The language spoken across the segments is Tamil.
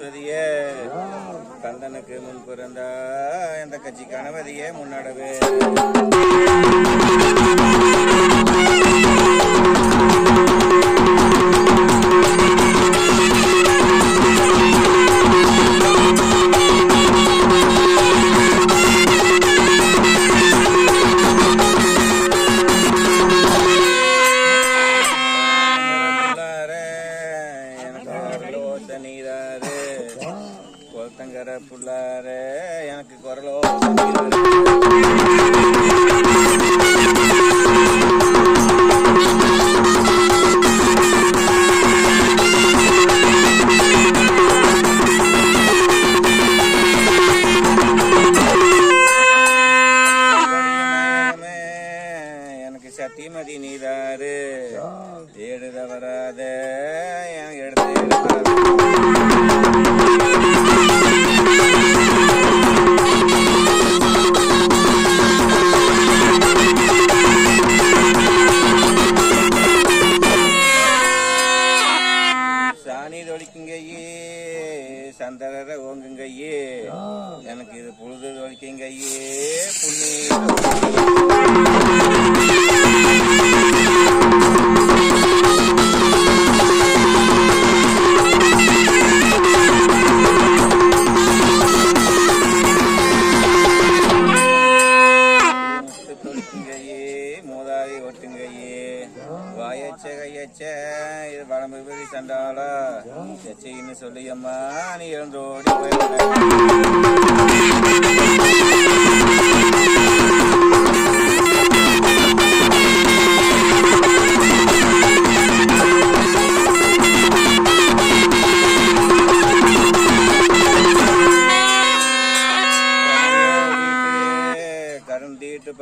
ஈஸ்வரியே கந்தனுக்கு முன் பிறந்தா இந்த கட்சி கணவதியே முன்னடவே. புள்ளாரே எனக்கு குரலோ சத்தியமதி நீதாரு. ஏடுத வராத என் எடுத்து எடுத்து சந்தரர ஓங்குங்கையே எனக்கு இது பொழுது தொழிக்குங்கையே புண்ணி வாயச்ச இது இது வடம்பு சண்டாளா எச்சைன்னு சொல்லியம்மா நீ எழுந்தோடி போய்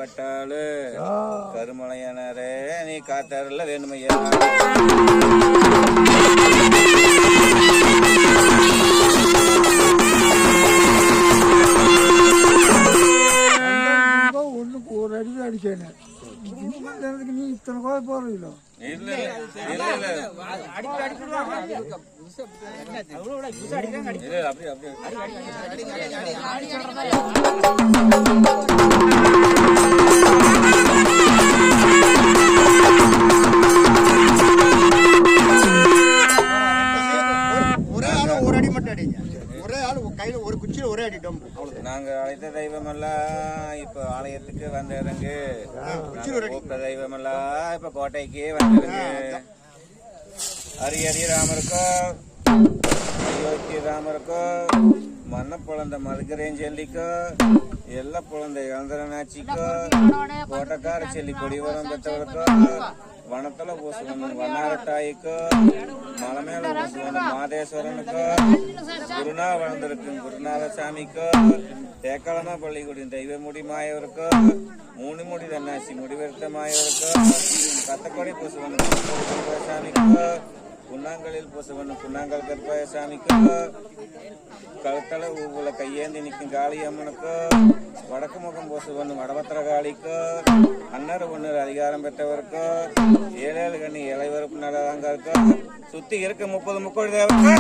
பட்டாளு. கருமலையானரே நீ காத்தாறுல வேணுமையா ஒன்றுக்கு ஒரு அடி அடிச்சேன் நீ இத்தனை கையில ஒரு நாங்க அழைத்த தெய்வமெல்லாம் இப்ப ஆலயத்துக்கு வந்திருங்க கூப்பிட்ட தெய்வமெல்லாம் இப்ப கோட்டைக்கு வந்திருங்க ஹரி ஹரி ராமருக்கோ அயோத்தி ராமருக்கோ மன்ன குழந்தை மதுக்கரையும் செல்லிக்கோ? எல்லா குழந்தை இளந்தரனாச்சிக்கோ கோட்டக்கார செல்லி கொடிவரம் பெற்றவருக்கோ வனத்துல பூசுவன் வண்ணாரட்டாய்க்கோ? மலை மேல மாதேஸ்வரனுக்கோ? குருநா வளர்ந்திருக்கும் குருநாதசாமிக்கோ? சாமிக்கோ தேக்காலமா தெய்வமுடி மாயவருக்கோ? மூணு முடி தன்னாசி முடிவெடுத்த மாயவருக்கோ? கத்தக்கொடி பூசுவன் சாமிக்கோ? புண்ணாங்கலில் பூசுவன். புண்ணாங்கல் கற்பாய சாமிக்கோ கழுத்தள ஊவுல கையேந்தி நிற்கும் காளி அம்மனுக்கோ. வடக்கு முகம் பூசுவன் வடபத்திர காளிக்கோ. அன்னர் ஒன்னர் அதிகாரம் பெற்றவருக்கோ. ஏழேழு கண்ணி இளைவரப்பு நடதாங்க இருக்கோ சுத்தி இருக்க முப்பது முக்கோடி தேவருக்கோ.